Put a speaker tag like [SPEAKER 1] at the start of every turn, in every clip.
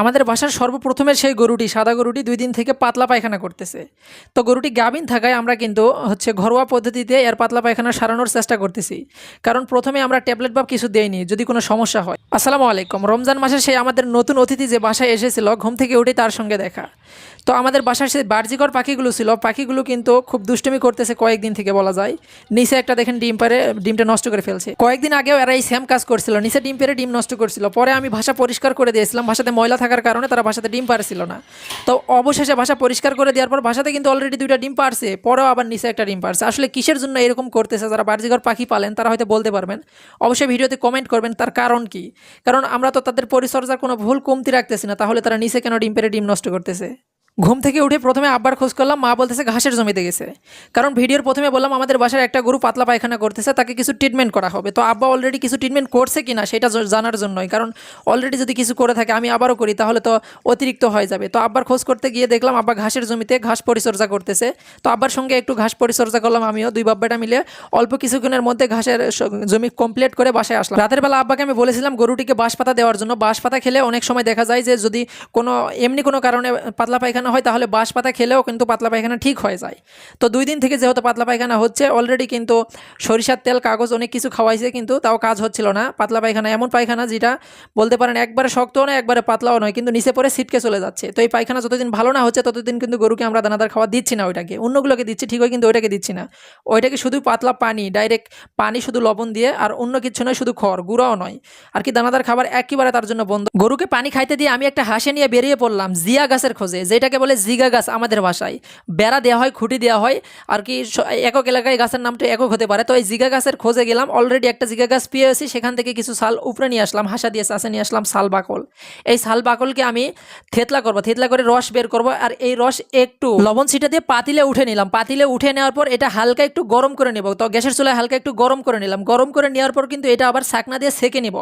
[SPEAKER 1] আমাদের বাসার সর্বপ্রথমে সেই গরুটি, সাদা গরুটি দুই দিন থেকে পাতলা পায়খানা করতেছে। তো গরুটি গাভিন থাকায় আমরা কিন্তু হচ্ছে ঘরোয়া পদ্ধতিতে এর পাতলা পায়খানা সারানোর চেষ্টা করতেছি। কারণ প্রথমে আমরা ট্যাবলেট বা কিছু দেইনি, যদি কোনো সমস্যা হয়। আসসালামু আলাইকুম। রমজান মাসে সেই আমাদের নতুন অতিথি যে বাসায় এসেছিল, ঘুম থেকে উঠে তার সঙ্গে দেখা। তো আমাদের বাসার সেই বার্জিকর পাখিগুলো ছিল, পাখিগুলো কিন্তু খুব দুষ্টুমি করতেছে কয়েকদিন থেকে বলা যায়। নিচে একটা দেখেন ডিম পারে, ডিমটা নষ্ট করে ফেলছে। কয়েকদিন আগেও এরা এই সেম কাজ করছিল, নিচে ডিম পেরে ডিম নষ্ট করছিল। পরে আমি ভাষা পরিষ্কার করে দিয়েছিলাম, ভাষাতে ময়লা থাকার কারণে তারা ভাষাতে ডিম পারছিল না। তো অবশেষে ভাষা পরিষ্কার করে দেওয়ার পর ভাষাতে কিন্তু অলরেডি দুইটা ডিম পারছে, পরেও আবার নিচে একটা ডিম পারছে। আসলে কিসের জন্য এরকম করতেছে? যারা বার্জিকর পাখি পালেন, তারা হয়তো বলতে পারবেন। অবশ্যই ভিডিওতে কমেন্ট করবেন তার কারণ কি? কারণ আমরা তো তাদের পরিচর্যার কোনো ভুল কমতি রাখতেছি না, তাহলে তারা নিচে কেন ডিম পেরে ডিম নষ্ট করতেছে? ঘুম থেকে উঠে প্রথমে আব্বার খোঁজ করলাম, মা বলতেছে ঘাসের জমিতে গেছে। কারণ ভিডিওর প্রথমে বললাম, আমাদের বাসার একটা গরু পাতলা পায়খানা করতেছে, তাকে কিছু ট্রিটমেন্ট করা হবে। তো আব্বা অলরেডি কিছু ট্রিটমেন্ট করছে কি না সেটা জানার জন্যই, কারণ অলরেডি যদি কিছু করে থাকে, আমি আবারও করি, তাহলে তো অতিরিক্ত হয়ে যাবে। তো আব্বার খোঁজ করতে গিয়ে দেখলাম, আব্বা ঘাসের জমিতে ঘাস পরিচর্যা করতেছে। তো আব্বার সঙ্গে একটু ঘাস পরিচর্যা করলাম আমিও, দুই বাব্বাটা মিলে। অল্প কিছুক্ষণের মধ্যে ঘাসের জমি কমপ্লিট করে বাসায় আসলাম। রাতের বেলা আব্বাকে আমি বলেছিলাম, গরুটিকে বাঁশ পাতা দেওয়ার জন্য। বাঁশ পাতা খেলে অনেক সময় দেখা যায় যে যদি কোনো, এমনি কোনো কারণে পাতলা পায়খানা হয়, তাহলে বাঁশ পাতা খেলেও কিন্তু পাতলা পায়খানা ঠিক হয়ে যায়। তো দুই দিন থেকে যেহেতু পাতলা পায়খানা হচ্ছে অলরেডি কিন্তু সরিষার তেল, কাগজ অনেক কিছু খাওয়াইছে কিন্তু তাও কাজ হচ্ছিল না। পাতলা পায়খানা, এমন পায়খানা যেটা বলতে পারেন একবারে শক্তও নয়, একবারে পাতলাও নয়, কিন্তু নিচে পরে ছিটকে চলে যাচ্ছে। তো এই পায়খানা যতদিন ভালো না হচ্ছে, ততদিন কিন্তু গরুকে আমরা দানাদার খাবার দিচ্ছি না ওইটাকে। অন্যগুলোকে দিচ্ছি, ঠিক হয় কিন্তু ওইটাকে দিচ্ছি না। ওইটাকে শুধু পাতলা পানি ডাইরেক্ট পানি শুধু লবণ দিয়ে, আর অন্য কিছু নয়, শুধু খড়, গুঁড়াও নয়। আর কি দানাদার খাবার একেবারে তার জন্য বন্ধ। গরুকে পানি খাইতে দিয়ে আমি একটা হাসে নিয়ে বেরিয়ে পড়লাম, জিয়া গাছের খোঁজে, যেটাকে বলে জিগা গাছ আমাদের ভাষায়। বেড়া দেওয়া হয়, খুঁটি দেওয়া হয়, আর কি একক এলাকায় গাছের নামটা একক হতে পারে। তো এই জিগা গাছের খোঁজে গেলাম অলরেডি একটা জিগা গাছ পেয়েছি সেখান থেকে কিছু সাল উপরে নিয়ে আসলাম, হাসা দিয়ে চাষে নিয়ে আসলাম শাল বাকল। এই শাল বাকলকে আমি থেতলা করব, থেতলা করে রস বের করব, আর এই রস একটু লবণ ছিটা দিয়ে পাতিলে উঠে নিলাম। পাতিলে উঠে নেওয়ার পর এটা হালকা একটু গরম করে নেব। তো গ্যাসের চুলায় হালকা একটু গরম করে নিলাম। গরম করে নেওয়ার পর কিন্তু এটা আবার ছাকনা দিয়ে সেকে নিব।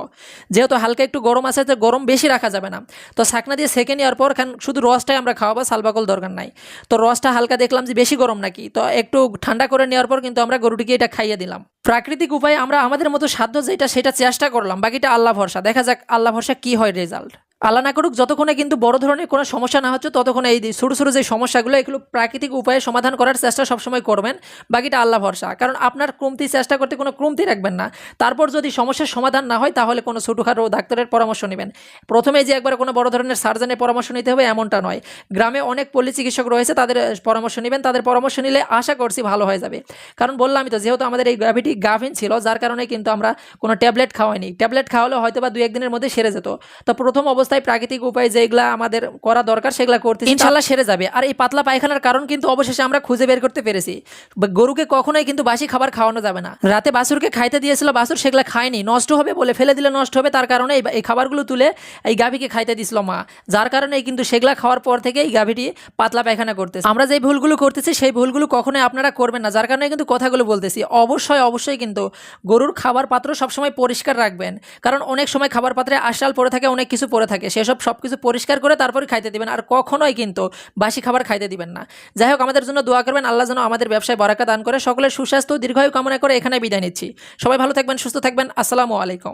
[SPEAKER 1] যেহেতু হালকা একটু গরম আছে, তো গরম বেশি রাখা যাবে না। তো ছাকনা দিয়ে সেকে নেওয়ার পর খান শুধু রসটাই আমরা খাওয়াবো শালবাকল দরকার নাই। তো রসটা হালকা দেখলাম যে বেশি গরম নাকি। তো একটু ঠান্ডা করে নেওয়ার পর কিন্তু আমরা গরুটিকে এটা খাইয়ে দিলাম। প্রাকৃতিক উপায়ে আমরা আমাদের মতো সাধ্য যেটা, সেটা চেষ্টা করলাম। বাকিটা আল্লাহ ভরসা। দেখা যাক আল্লাহ ভরসা কি হয় রেজাল্ট আল্লাহ না করুক, যতক্ষণে কিন্তু বড় ধরনের কোনো সমস্যা না হচ্ছে, ততক্ষণে এই ছোটো ছোটো যে সমস্যাগুলো, এগুলো প্রাকৃতিক উপায়ে সমাধান করার চেষ্টা সবসময় করবেন। বাকিটা আল্লাহ ভরসা। কারণ আপনার কমতি চেষ্টা করতে কোনো কমতি রাখবেন না। তারপর যদি সমস্যার সমাধান না হয়, তাহলে কোনো ছোটোখাটো ডাক্তারের পরামর্শ নেবেন। প্রথমে যে একবার কোনো বড় ধরনের সার্জনের পরামর্শ নিতে হবে, এমনটা নয়। গ্রামে অনেক পল্লী চিকিৎসক রয়েছে, তাদের পরামর্শ নেবেন। তাদের পরামর্শ নিলে আশা করছি ভালো হয়ে যাবে। কারণ বললামই তো, যেহেতু আমাদের এই গ্রাভিটি গাভিন ছিল, যার কারণে কিন্তু আমরা কোনো ট্যাবলেট খাওয়াইনি। ট্যাবলেট খাওয়ালে হয়তো বা দু একদিনের মধ্যে সেরে যেত। তো প্রথম অবস্থায় প্রাকৃতিক উপায় যেগুলা আমাদের করা দরকার সেগুলা করতে ইনশাল্লাহ সেরে যাবে। আর এই পাতলা পায়খানার কারণ কিন্তু অবশেষে আমরা খুঁজে বের করতে পেরেছি। গরুকে কখনোই কিন্তু বাসি খাবার খাওয়ানো যাবে না। রাতে বাছুরকে খাইতে দিয়েছিল বাছুর সেগুলা খায়নি। নষ্ট হবে বলে ফেলে দিলে নষ্ট হবে তার কারণে এই- এই খাবারগুলো তুলে এই গাভীকে খাইতে দিছিল মা। যার কারণে কিন্তু সেগুলা খাওয়ার পর থেকে এই গাভীটি পাতলা পায়খানা করতেছে। আমরা যে ভুলগুলো করতেছি সেই ভুলগুলো কখনোই আপনারা করবেন না। যার কারণে কিন্তু কথাগুলো বলতেছি। অবশ্যই অবশ্যই কিন্তু গরুর খাবার পাত্র সবসময় পরিষ্কার রাখবেন। কারণ অনেক সময় খাবার পাত্রে আশাল পড়ে থাকে অনেক কিছু পড়ে থাকে। সেসব সব কিছু পরিষ্কার করে তারপরে খাইতে দিবেন। আর কখনোই কিন্তু বাসি খাবার খাইতে দিবেন না। যাই হোক, আমাদের জন্য দোয়া করবেন, আল্লাহ যেন আমাদের ব্যবসায় বরাকা দান করে। সকলের সুস্বাস্থ্য, দীর্ঘায়ু কামনা করে এখানে বিদায় নিচ্ছি। সবাই ভালো থাকবেন, সুস্থ থাকবেন। আসসালামু আলাইকুম।